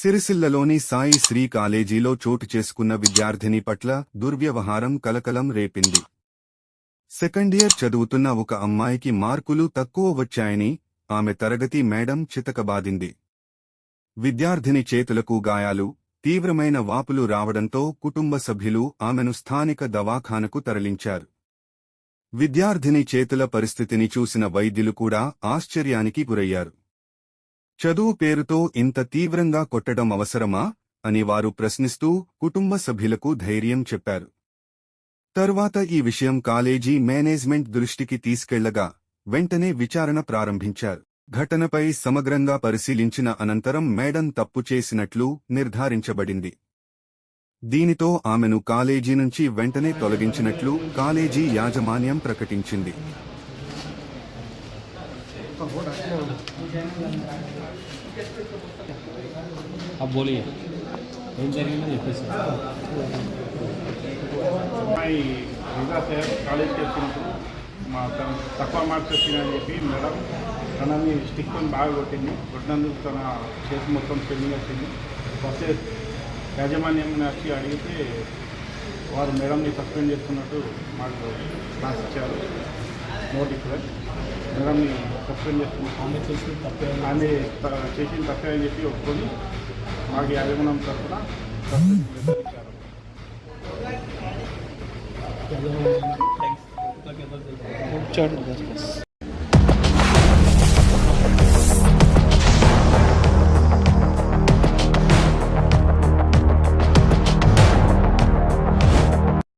సిరిసిల్లలోని సాయి శ్రీ కాలేజీలో చోటు చేసుకున్న విద్యార్థిని పట్ల దుర్వ్యవహారం కలకలం రేపింది. సెకండ్ ఇయర్ చదువుతున్న ఒక అమ్మాయికి మార్కులు తక్కువ వచ్చాయని ఆమె తరగతి మేడం చితకబాదింది. విద్యార్థిని చేతులకు గాయాలు తీవ్రమైన వాపులు రావడంతో కుటుంబ సభ్యులు ఆమెను స్థానిక దవాఖానకు తరలించారు. విద్యార్థిని చేతుల పరిస్థితిని చూసిన వైద్యులు కూడా ఆశ్చర్యానికి గురయ్యారు. చదువు పేరుతో ఇంత తీవ్రంగా కొట్టడం అవసరమా? అని వారు ప్రశ్నిస్తూ కుటుంబ సభ్యులకు ధైర్యం చెప్పారు. తర్వాత ఈ విషయం కాలేజీ మేనేజ్మెంట్ దృష్టికి తీసుకెళ్ళగా వెంటనే విచారణ ప్రారంభించారు. ఘటనపై సమగ్రంగా పరిశీలించిన అనంతరం మేడం తప్పు చేసినట్లు నిర్ధారించబడింది. దీనితో ఆమెను కాలేజీ నుంచి వెంటనే తొలగించినట్లు కాలేజీ యాజమాన్యం ప్రకటించింది. अब बोलिए ఏం జరిగిందో చెప్పేసి అమ్మాయి రిజా సార్ కాలేజ్కి వచ్చినప్పుడు మా తన తక్కువ మార్క్స్ వచ్చినాయని చెప్పి మేడం తనని స్టిక్తో బాగా కొట్టింది కొట్టినందుకు తన చేతి మొత్తం స్పెల్లింగ్ వచ్చింది వస్తే యాజమాన్యం వచ్చి అడిగితే వారు మేడంని సస్పెండ్ చేస్తున్నట్టు మాకు క్లాస్ ఇచ్చారు నోటీసులో మేడంని సస్పెండ్ చేస్తున్నారు ఆమె చేసి తప్పే ఆమె చేసిన తప్పే అని చెప్పి ఒప్పుకొని మాకు యాజమాన్యం తరఫున సస్పెండ్ ఇచ్చారు